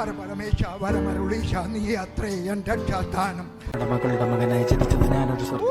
പരപരമേശ വരമരുളീശ നീ അത്രേ എന്റെ രക്ഷാസ്ഥാനം. മക്കളുടെ മകനായി ജനിച്ചത് ഞാനൊരു സ്വർഗ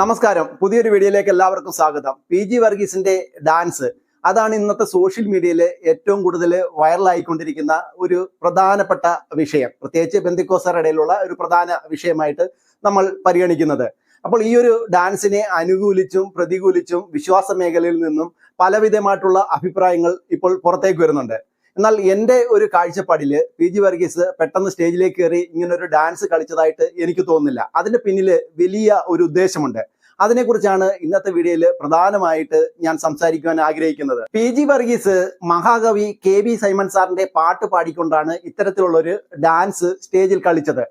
നമസ്കാരം. പുതിയൊരു വീഡിയോയിലേക്ക് എല്ലാവർക്കും സ്വാഗതം. പി ജി വർഗീസിന്റെ ഡാൻസ്. അതാണ് ഇന്നത്തെ സോഷ്യൽ മീഡിയയിൽ ഏറ്റവും കൂടുതൽ വൈറലായിക്കൊണ്ടിരിക്കുന്ന ഒരു പ്രധാനപ്പെട്ട വിഷയം. പ്രത്യേകിച്ച് ബന്ധിക്കോസർ ഇടയിലുള്ള ഒരു പ്രധാന വിഷയമായിട്ട് നമ്മൾ പരിഗണിക്കുന്നത്. അപ്പോൾ ഈ ഒരു ഡാൻസിനെ അനുകൂലിച്ചും പ്രതികൂലിച്ചും വിശ്വാസ മേഖലയിൽ നിന്നും പലവിധമായിട്ടുള്ള അഭിപ്രായങ്ങൾ ഇപ്പോൾ പുറത്തേക്ക് വരുന്നുണ്ട്. എന്നാൽ എന്റെ ഒരു കാഴ്ചപ്പാടിൽ പി ജി വർഗീസ് പെട്ടെന്ന് സ്റ്റേജിലേക്ക് കയറി ഇങ്ങനെ ഒരു ഡാൻസ് കളിച്ചതായിട്ട് എനിക്ക് തോന്നുന്നില്ല. അതിന് പിന്നിൽ വലിയ ഒരു ഉദ്ദേശമുണ്ട്. അതിനെക്കുറിച്ചാണ് ഇന്നത്തെ വീഡിയോയിൽ പ്രധാനമായിട്ട് ഞാൻ സംസാരിക്കുവാൻ ആഗ്രഹിക്കുന്നത്. പി ജി വർഗീസ് മഹാകവി കെ ബി സൈമൺ സാറിന്റെ പാട്ട് പാടിക്കൊണ്ടാണ് ഇത്തരത്തിലുള്ളൊരു ഡാൻസ് സ്റ്റേജിൽ കളിച്ചത്.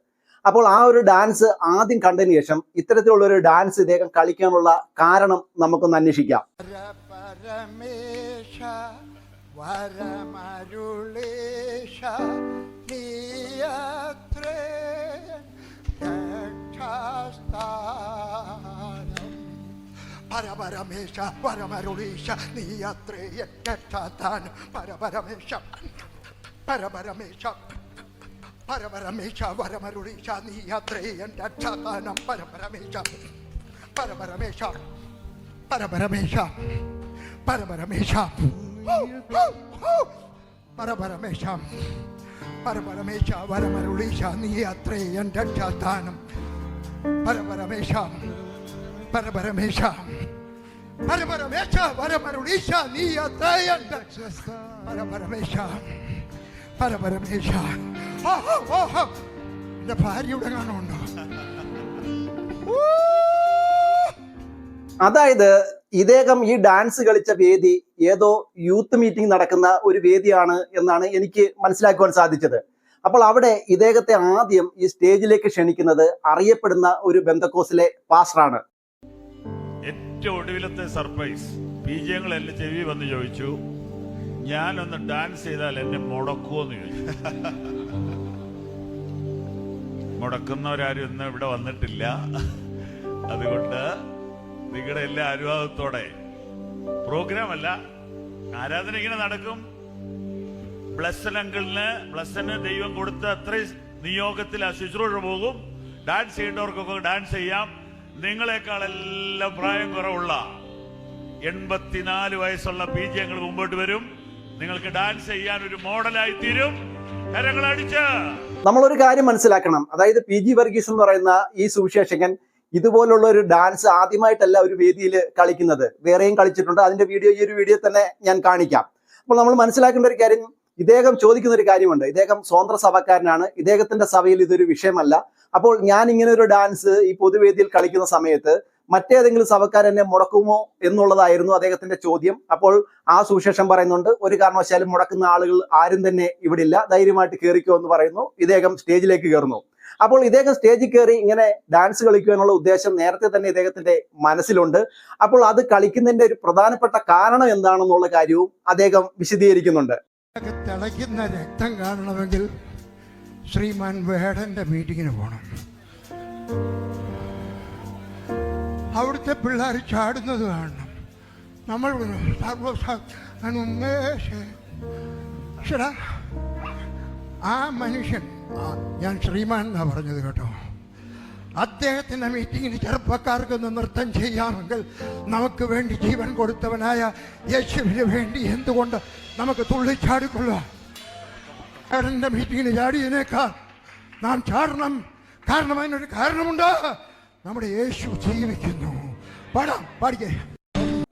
അപ്പോൾ ആ ഒരു ഡാൻസ് ആദ്യം കണ്ടതിന് ശേഷം ഇത്തരത്തിലുള്ള ഒരു ഡാൻസ് ഇദ്ദേഹം കളിക്കാനുള്ള കാരണം നമുക്കൊന്ന് അന്വേഷിക്കാം. വരമരുളീശ നീ അത്രേ രക്ഷാസ്ഥാനം പരപരമേശ വരമരുളീശ നീ അത്രേ എന്റെ രക്ഷാസ്ഥാനം പരപരമേശ പരപരമേശ പരപരമേശ വരമരുളീശ നീ അത്രേ എന്റെ രക്ഷാസ്ഥാനം പരപരമേശ പരപരമേശ പരപരമേശ പരപരമേശ പരപരമേശ പരപരമേശ വരമരുളീശ നീ അത്രേ എന്റെ രക്ഷാസ്ഥാനം. പരപരമേശ പരപരമേശ പരപരമേശ വരമരുളീശ നീ അത്രേ എന്റെ പരപരമേശ പരപരമേശ. എന്റെ ഭാര്യയുടെ കാണുന്നുണ്ടോ? അതായത് ഇദ്ദേഹം ഈ ഡാൻസ് കളിച്ച വേദി ഏതോ യൂത്ത് മീറ്റിംഗ് നടക്കുന്ന ഒരു വേദിയാണ് എന്നാണ് എനിക്ക് മനസ്സിലാക്കുവാൻ സാധിച്ചത്. അപ്പോൾ അവിടെ ഇദ്ദേഹത്തെ ആദ്യം ഈ സ്റ്റേജിലേക്ക് ക്ഷണിക്കുന്നത് അറിയപ്പെടുന്ന ഒരു ബന്ധക്കോസിലെ പാസ്റ്ററാണ് ഏറ്റവും ഒടുവിലത്തെ സർപ്രൈസ് ഞങ്ങൾ എന്റെ ചെവി വന്ന് ചോദിച്ചു ഞാനൊന്ന് ഡാൻസ് ചെയ്താൽ എന്നെ മുടക്കുമെന്ന് ചോദിച്ചു. മുടക്കുന്നവരാരും ഇന്ന് ഇവിടെ വന്നിട്ടില്ല. അതുകൊണ്ട് നിങ്ങളുടെ എല്ലാ അനുവാദത്തോടെ പ്രോഗ്രാം അല്ല ആരാധന ഇങ്ങനെ നടക്കും. ബ്ലസ്സൻ അങ്കിളിന് ബ്ലസ്സന് ദൈവം കൊടുത്ത അത്രയും നിയോഗത്തിൽ ആ ശുശ്രൂഷ പോകും. ഡാൻസ് ചെയ്യേണ്ടവർക്കൊക്കെ ഡാൻസ് ചെയ്യാം. നിങ്ങളെക്കാളെല്ലാം പ്രായം കുറവുള്ള എൺപത്തിനാല് വയസ്സുള്ള പി ജി ഞങ്ങൾ മുമ്പോട്ട് വരും. നിങ്ങൾക്ക് ഡാൻസ് ചെയ്യാൻ ഒരു മോഡലായി തീരും. നമ്മളൊരു കാര്യം മനസ്സിലാക്കണം. അതായത് പി ജി വർഗീസ് എന്ന് പറയുന്ന ഈ സുവിശേഷകൻ ഇതുപോലുള്ള ഒരു ഡാൻസ് ആദ്യമായിട്ടല്ല ഒരു വേദിയിൽ കളിക്കുന്നത്. വേറെയും കളിച്ചിട്ടുണ്ട്. അതിന്റെ വീഡിയോ ഈ ഒരു വീഡിയോ തന്നെ ഞാൻ കാണിക്കാം. അപ്പോൾ നമ്മൾ മനസ്സിലാക്കേണ്ട ഒരു കാര്യം ഇദ്ദേഹം ചോദിക്കുന്ന ഒരു കാര്യമുണ്ട്. ഇദ്ദേഹം സ്വതന്ത്ര സഭക്കാരനാണ്. ഇദ്ദേഹത്തിന്റെ സഭയിൽ ഇതൊരു വിഷയമല്ല. അപ്പോൾ ഞാൻ ഇങ്ങനെ ഒരു ഡാൻസ് ഈ പൊതുവേദിയിൽ കളിക്കുന്ന സമയത്ത് മറ്റേതെങ്കിലും സഭക്കാർ എന്നെ മുടക്കുമോ എന്നുള്ളതായിരുന്നു അദ്ദേഹത്തിന്റെ ചോദ്യം. അപ്പോൾ ആ സുശേഷം പറയുന്നുണ്ട് ഒരു കാരണവശാലും മുടക്കുന്ന ആളുകൾ ആരും തന്നെ ഇവിടെ ഇല്ല. ധൈര്യമായിട്ട് കയറിക്കോ എന്ന് പറയുന്നു. ഇദ്ദേഹം സ്റ്റേജിലേക്ക് കയറുന്നു അപ്പോൾ ഇദ്ദേഹം സ്റ്റേജിൽ കയറി ഇങ്ങനെ ഡാൻസ് കളിക്കുവാനുള്ള ഉദ്ദേശം നേരത്തെ തന്നെ ഇദ്ദേഹത്തിന്റെ മനസ്സിലുണ്ട്. അപ്പോൾ അത് കളിക്കുന്നതിന്റെ ഒരു പ്രധാനപ്പെട്ട കാരണം എന്താണെന്നുള്ള കാര്യവും അദ്ദേഹം വിശദീകരിക്കുന്നുണ്ട്. തിളയ്ക്കുന്ന രക്തം കാണണമെങ്കിൽ ശ്രീമാൻ വേടന്റെ മീറ്റിങ്ങിന് പോകണം അവിടുത്തെ പിള്ളേർ ചാടുന്നത് കാണണം. നമ്മൾ സർവസാ ആ മനുഷ്യൻ ഞാൻ ശ്രീമാൻ എന്നാ പറഞ്ഞത് കേട്ടോ. അദ്ദേഹത്തിന്റെ മീറ്റിങ്ങിന് ചെറുപ്പക്കാർക്കൊന്ന് നൃത്തം ചെയ്യാമെങ്കിൽ നമുക്ക് വേണ്ടി ജീവൻ കൊടുത്തവനായ യേശുവിന് വേണ്ടി എന്തുകൊണ്ട് നമുക്ക് തുള്ളിച്ചാടിക്കൊള്ളുക ഏടന്റെ മീറ്റിങ്ങിന് ചാടിയതിനേക്കാൾ നാം ചാടണം. കാരണം അതിനൊരു കാരണമുണ്ട്. നമ്മുടെ യേശു ജീവിക്കുന്നു. പാടാം പാടിക്കേ.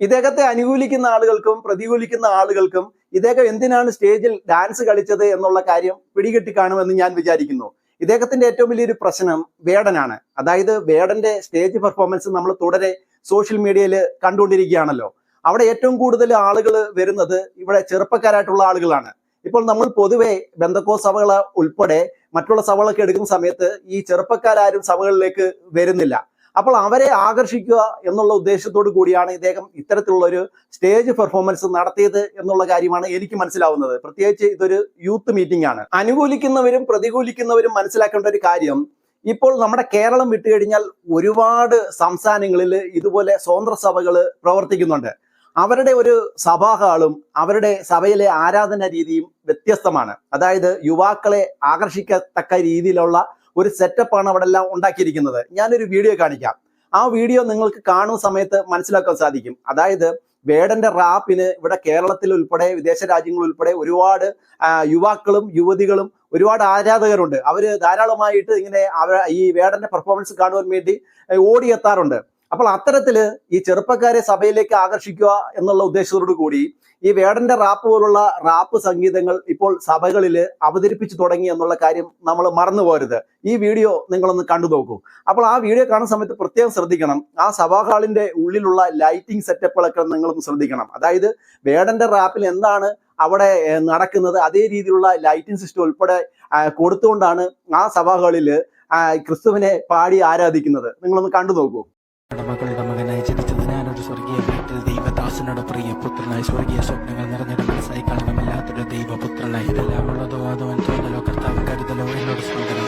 ഇദ്ദേഹത്തെ അനുകൂലിക്കുന്ന ആളുകൾക്കും പ്രതികൂലിക്കുന്ന ആളുകൾക്കും ഇദ്ദേഹം എന്തിനാണ് സ്റ്റേജിൽ ഡാൻസ് കളിച്ചത് എന്നുള്ള കാര്യം പിടികെട്ടി കാണുമെന്ന് ഞാൻ വിചാരിക്കുന്നു. ഇദ്ദേഹത്തിന്റെ ഏറ്റവും വലിയൊരു പ്രശ്നം വേടനാണ്. അതായത് വേടന്റെ സ്റ്റേജ് പെർഫോമൻസ് നമ്മൾ തുടരെ സോഷ്യൽ മീഡിയയിൽ കണ്ടുകൊണ്ടിരിക്കുകയാണല്ലോ. അവിടെ ഏറ്റവും കൂടുതൽ ആളുകൾ വരുന്നത് ഇവിടെ ചെറുപ്പക്കാരായിട്ടുള്ള ആളുകളാണ്. ഇപ്പോൾ നമ്മൾ പൊതുവെ ബന്ധക്കോ സഭകൾ ഉൾപ്പെടെ മറ്റുള്ള സഭകളൊക്കെ എടുക്കുന്ന സമയത്ത് ഈ ചെറുപ്പക്കാരും സഭകളിലേക്ക് വരുന്നില്ല. അപ്പോൾ അവരെ ആകർഷിക്കുക എന്നുള്ള ഉദ്ദേശത്തോടു കൂടിയാണ് ഇദ്ദേഹം ഇത്തരത്തിലുള്ള ഒരു സ്റ്റേജ് പെർഫോമൻസ് നടത്തിയത് എന്നുള്ള കാര്യമാണ് എനിക്ക് മനസ്സിലാവുന്നത്. പ്രത്യേകിച്ച് ഇതൊരു യൂത്ത് മീറ്റിംഗ് ആണ്. അനുകൂലിക്കുന്നവരും പ്രതികൂലിക്കുന്നവരും മനസ്സിലാക്കേണ്ട ഒരു കാര്യം ഇപ്പോൾ നമ്മുടെ കേരളം വിട്ടുകഴിഞ്ഞാൽ ഒരുപാട് സംസ്ഥാനങ്ങളിൽ ഇതുപോലെ സ്വതന്ത്ര സഭകൾ പ്രവർത്തിക്കുന്നുണ്ട്. അവരുടെ ഒരു സഭാഹാളും അവരുടെ സഭയിലെ ആരാധന രീതിയും വ്യത്യസ്തമാണ്. അതായത് യുവാക്കളെ ആകർഷിക്കത്തക്ക രീതിയിലുള്ള ഒരു സെറ്റപ്പാണ് അവിടെ എല്ലാം ഉണ്ടാക്കിയിരിക്കുന്നത്. ഞാനൊരു വീഡിയോ കാണിക്കാം. ആ വീഡിയോ നിങ്ങൾക്ക് കാണുന്ന സമയത്ത് മനസ്സിലാക്കാൻ സാധിക്കും. അതായത് വേടന്റെ റാപ്പിന് ഇവിടെ കേരളത്തിൽ ഉൾപ്പെടെ വിദേശ രാജ്യങ്ങൾ ഉൾപ്പെടെ ഒരുപാട് യുവാക്കളും യുവതികളും ഒരുപാട് ആരാധകരുണ്ട്. അവർ ധാരാളമായിട്ട് ഇങ്ങനെ ഈ വേടന്റെ പെർഫോമൻസ് കാണുവാൻ വേണ്ടി ഓടിയെത്താറുണ്ട്. അപ്പോൾ അത്തരത്തിൽ ഈ ചെറുപ്പക്കാരെ സഭയിലേക്ക് ആകർഷിക്കുക എന്നുള്ള ഉദ്ദേശത്തോടു കൂടി ഈ വേടന്റെ റാപ്പ് പോലുള്ള റാപ്പ് സംഗീതങ്ങൾ ഇപ്പോൾ സഭകളിൽ അവതരിപ്പിച്ചു തുടങ്ങി എന്നുള്ള കാര്യം നമ്മൾ മറന്നു പോരുത്. ഈ വീഡിയോ നിങ്ങളൊന്ന് കണ്ടു നോക്കൂ. അപ്പോൾ ആ വീഡിയോ കാണുന്ന സമയത്ത് പ്രത്യേകം ശ്രദ്ധിക്കണം. ആ സഭാ ഹാളിന്റെ ഉള്ളിലുള്ള ലൈറ്റിംഗ് സെറ്റപ്പുകളൊക്കെ നിങ്ങളൊന്ന് ശ്രദ്ധിക്കണം. അതായത് വേടന്റെ റാപ്പിൽ എന്താണ് അവിടെ നടക്കുന്നത് അതേ രീതിയിലുള്ള ലൈറ്റിംഗ് സിസ്റ്റം ഉൾപ്പെടെ കൊടുത്തുകൊണ്ടാണ് ആ സഭാകളിൽ ക്രിസ്തുവിനെ പാടി ആരാധിക്കുന്നത്. നിങ്ങളൊന്ന് കണ്ടു നോക്കൂ. മകളുടെ മകനായി ജനിച്ചത് ഞാനൊരു സ്വർഗീയ വീട്ടിൽ ദൈവദാസനോട് പ്രിയ പുത്രനായി. സ്വർഗീയ സ്വപ്നങ്ങൾ നിറഞ്ഞൊരു മനസ്സായി കാണണമല്ലാത്തൊരു ദൈവപുത്രനായി. എല്ലാം ഉള്ളതോ അതോ തോന്നലോ കർത്താവ് കരുതലോ എന്നോട് സ്പന്ദനം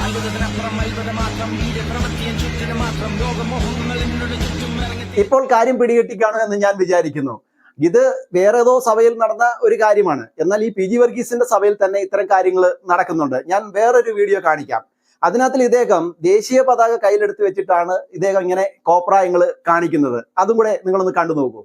ഇപ്പോൾ കാര്യം പിടികിട്ടിക്കാണോ എന്ന് ഞാൻ വിചാരിക്കുന്നു. ഇത് വേറെ ഏതോ സഭയിൽ നടന്ന ഒരു കാര്യമാണ്. എന്നാൽ ഈ പി ജി വർഗീസിന്റെ സഭയിൽ തന്നെ ഇത്തരം കാര്യങ്ങൾ നടക്കുന്നുണ്ട്. ഞാൻ വേറൊരു വീഡിയോ കാണിക്കാം. അതിനകത്തിൽ ഇദ്ദേഹം ദേശീയ പതാക കയ്യിലെടുത്ത് വെച്ചിട്ടാണ് ഇദ്ദേഹം ഇങ്ങനെ കോപ്രായങ്ങൾ കാണിക്കുന്നത്. അതും കൂടെ നിങ്ങളൊന്ന് കണ്ടു നോക്കൂ.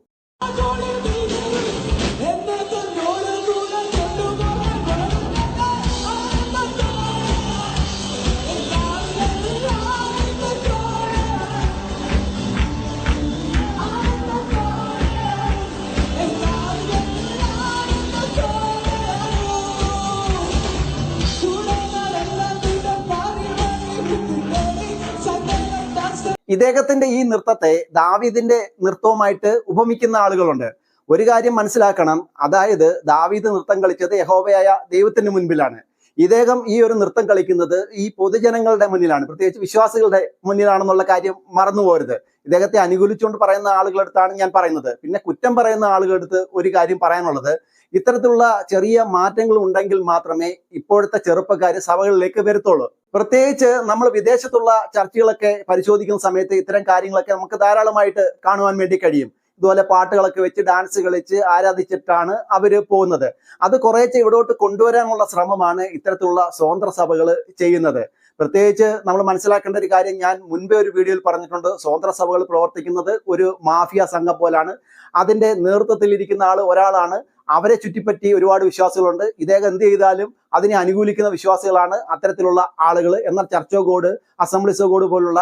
ഇദ്ദേഹത്തിന്റെ ഈ നൃത്തത്തെ ദാവീദിന്റെ നൃത്തവുമായിട്ട് ഉപമിക്കുന്ന ആളുകളുണ്ട്. ഒരു കാര്യം മനസ്സിലാക്കണം. അതായത് ദാവീദ് നൃത്തം കളിച്ചത് യഹോബയായ ദൈവത്തിന് മുൻപിലാണ്. ഇദ്ദേഹം ഈ ഒരു നൃത്തം കളിക്കുന്നത് ഈ പൊതുജനങ്ങളുടെ മുന്നിലാണ്. പ്രത്യേകിച്ച് വിശ്വാസികളുടെ മുന്നിലാണെന്നുള്ള കാര്യം മറന്നു പോരുത്. ഇദ്ദേഹത്തെ അനുകൂലിച്ചുകൊണ്ട് പറയുന്ന ആളുകളടുത്താണ് ഞാൻ പറയുന്നത്. പിന്നെ കുറ്റം പറയുന്ന ആളുകളടുത്ത് ഒരു കാര്യം പറയാനുള്ളത്. ഇത്തരത്തിലുള്ള ചെറിയ മാറ്റങ്ങൾ ഉണ്ടെങ്കിൽ മാത്രമേ ഇപ്പോഴത്തെ ചെറുപ്പക്കാർ സഭകളിലേക്ക് വരത്തുള്ളൂ. പ്രത്യേകിച്ച് നമ്മൾ വിദേശത്തുള്ള ചർച്ചകളൊക്കെ പരിശോധിക്കുന്ന സമയത്ത് ഇത്തരം കാര്യങ്ങളൊക്കെ നമുക്ക് ധാരാളമായിട്ട് കാണുവാൻ വേണ്ടി കഴിയും. ഇതുപോലെ പാട്ടുകളൊക്കെ വെച്ച് ഡാൻസ് കളിച്ച് ആരാധിച്ചിട്ടാണ് അവർ പോകുന്നത്. അത് കുറേശ്ശെ ഇവിടോട്ട് കൊണ്ടുവരാനുള്ള ശ്രമമാണ് ഇത്തരത്തിലുള്ള സ്വതന്ത്ര സഭകൾ ചെയ്യുന്നത്. പ്രത്യേകിച്ച് നമ്മൾ മനസ്സിലാക്കേണ്ട ഒരു കാര്യം ഞാൻ മുൻപേ ഒരു വീഡിയോയിൽ പറഞ്ഞിട്ടുണ്ട് സ്വതന്ത്ര സഭകൾ പ്രവർത്തിക്കുന്നത് ഒരു മാഫിയ സംഘം പോലാണ്. അതിന്റെ നേതൃത്വത്തിൽ ഇരിക്കുന്ന ആൾ ഒരാളാണ്. അവരെ ചുറ്റിപ്പറ്റി ഒരുപാട് വിശ്വാസികളുണ്ട്. ഇദ്ദേഹം എന്ത് ചെയ്താലും അതിനെ അനുകൂലിക്കുന്ന വിശ്വാസികളാണ് അത്തരത്തിലുള്ള ആളുകൾ. എന്നാൽ ചർച്ചോ ഗോഡ് അസംബ്ലിസോ ഗോഡ് പോലുള്ള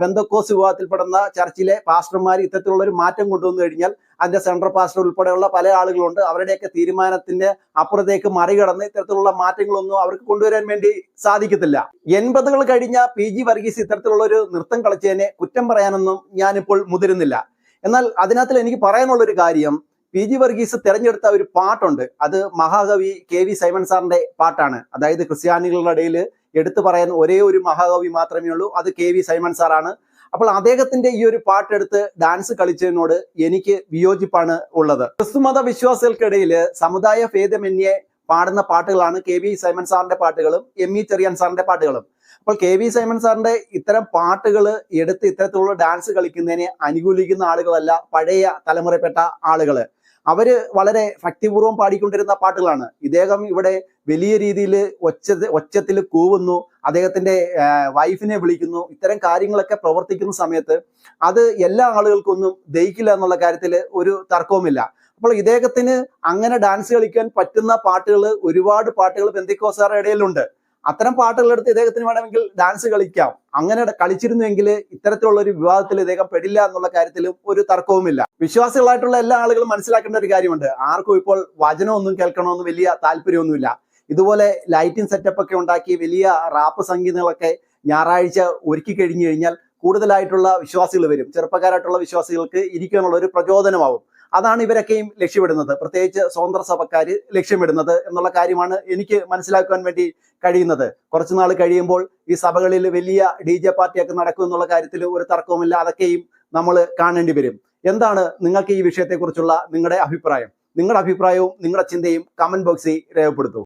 ബന്ധക്കോസ് വിഭാഗത്തിൽപ്പെടുന്ന ചർച്ചിലെ പാസ്റ്റർമാർ ഇത്തരത്തിലുള്ള ഒരു മാറ്റം കൊണ്ടുവന്നു കഴിഞ്ഞാൽ അതിന്റെ സെൻട്രൽ പാസ്റ്റർ ഉൾപ്പെടെയുള്ള പല ആളുകളുണ്ട്. അവരുടെയൊക്കെ തീരുമാനത്തിന്റെ അപ്പുറത്തേക്ക് മറികടന്ന് ഇത്തരത്തിലുള്ള മാറ്റങ്ങളൊന്നും അവർക്ക് കൊണ്ടുവരാൻ വേണ്ടി സാധിക്കത്തില്ല. എൺപതുകൾ കഴിഞ്ഞ പി. ജി. വർഗീസ് ഇത്തരത്തിലുള്ള ഒരു നൃത്തം കളിച്ചതിനെ കുറ്റം പറയാനൊന്നും ഞാനിപ്പോൾ മുതിരുന്നില്ല. എന്നാൽ അതിനകത്തിൽ എനിക്ക് പറയാനുള്ള ഒരു കാര്യം പി ജി വർഗീസ് തിരഞ്ഞെടുത്ത ഒരു പാട്ടുണ്ട്. അത് മഹാകവി കെ വി സൈമൺ സാറിന്റെ പാട്ടാണ്. അതായത് ക്രിസ്ത്യാനികളുടെ ഇടയിൽ എടുത്തു പറയാൻ ഒരേ ഒരു മഹാകവി മാത്രമേ ഉള്ളൂ. അത് കെ വി സൈമൺ സാറാണ്. അപ്പോൾ അദ്ദേഹത്തിന്റെ ഈ ഒരു പാട്ടെടുത്ത് ഡാൻസ് കളിച്ചതിനോട് എനിക്ക് വിയോജിപ്പാണ് ഉള്ളത്. ക്രിസ്തുമത വിശ്വാസികൾക്കിടയിൽ സമുദായ ഭേദമന്യെ പാടുന്ന പാട്ടുകളാണ് കെ വി സൈമൺ സാറിന്റെ പാട്ടുകളും എം ഇ ചെറിയാൻ സാറിന്റെ പാട്ടുകളും. അപ്പോൾ കെ വി സൈമൺ സാറിന്റെ ഇത്തരം പാട്ടുകൾ എടുത്ത് ഇത്തരത്തിലുള്ള ഡാൻസ് കളിക്കുന്നതിനെ അനുകൂലിക്കുന്ന ആളുകളല്ല പഴയ തലമുറപ്പെട്ട ആളുകൾ. അവർ വളരെ ഭക്തിപൂർവം പാടിക്കൊണ്ടിരുന്ന പാട്ടുകളാണ്. ഇദ്ദേഹം ഇവിടെ വലിയ രീതിയിൽ ഒച്ച ഒച്ചത്തിൽ കൂവുന്നു. അദ്ദേഹത്തിന്റെ വൈഫിനെ വിളിക്കുന്നു. ഇത്തരം കാര്യങ്ങളൊക്കെ പ്രവർത്തിക്കുന്ന സമയത്ത് അത് എല്ലാ ആളുകൾക്കൊന്നും ദഹിക്കില്ല എന്നുള്ള കാര്യത്തിൽ ഒരു തർക്കവുമില്ല. അപ്പോൾ ഇദ്ദേഹത്തിന് അങ്ങനെ ഡാൻസ് കളിക്കാൻ പറ്റുന്ന പാട്ടുകൾ ഒരുപാട് പാട്ടുകൾ ബന്ധിക്കോസാറുടെ ഇടയിലുണ്ട്. അത്തരം പാട്ടുകൾ എടുത്ത് ഇദ്ദേഹത്തിന് വേണമെങ്കിൽ ഡാൻസ് കളിക്കാം. അങ്ങനെ കളിച്ചിരുന്നുവെങ്കിൽ ഇത്തരത്തിലുള്ള ഒരു വിവാദത്തിൽ ഇദ്ദേഹം പെടില്ല എന്നുള്ള കാര്യത്തിലും ഒരു തർക്കവുമില്ല. വിശ്വാസികളായിട്ടുള്ള എല്ലാ ആളുകളും മനസ്സിലാക്കേണ്ട ഒരു കാര്യമുണ്ട്. ആർക്കും ഇപ്പോൾ വചനമൊന്നും കേൾക്കണമെന്ന് വലിയ താല്പര്യമൊന്നുമില്ല. ഇതുപോലെ ലൈറ്റിംഗ് സെറ്റപ്പ് ഒക്കെ ഉണ്ടാക്കി വലിയ റാപ്പ് സംഗീതങ്ങളൊക്കെ ഞായറാഴ്ച ഒരുക്കി കഴിഞ്ഞു കഴിഞ്ഞാൽ കൂടുതലായിട്ടുള്ള വിശ്വാസികൾ വരും. ചെറുപ്പക്കാരായിട്ടുള്ള വിശ്വാസികൾക്ക് ഇരിക്കാനുള്ള ഒരു പ്രചോദനമാവും. അതാണ് ഇവരൊക്കെയും ലക്ഷ്യമിടുന്നത്. പ്രത്യേകിച്ച് സ്വതന്ത്ര സഭക്കാർ ലക്ഷ്യമിടുന്നത് എന്നുള്ള കാര്യമാണ് എനിക്ക് മനസ്സിലാക്കുവാൻ വേണ്ടി കഴിയുന്നത്. കുറച്ചു നാൾ കഴിയുമ്പോൾ ഈ സഭകളിൽ വലിയ ഡി ജെ പാർട്ടിയൊക്കെ നടക്കും എന്നുള്ള കാര്യത്തിൽ ഒരു തർക്കവുമില്ല. അതൊക്കെയും നമ്മൾ കാണേണ്ടി വരും. എന്താണ് നിങ്ങൾക്ക് ഈ വിഷയത്തെക്കുറിച്ചുള്ള നിങ്ങളുടെ അഭിപ്രായം? നിങ്ങളുടെ അഭിപ്രായവും നിങ്ങളുടെ ചിന്തയും കമന്റ് ബോക്സിൽ രേഖപ്പെടുത്തൂ.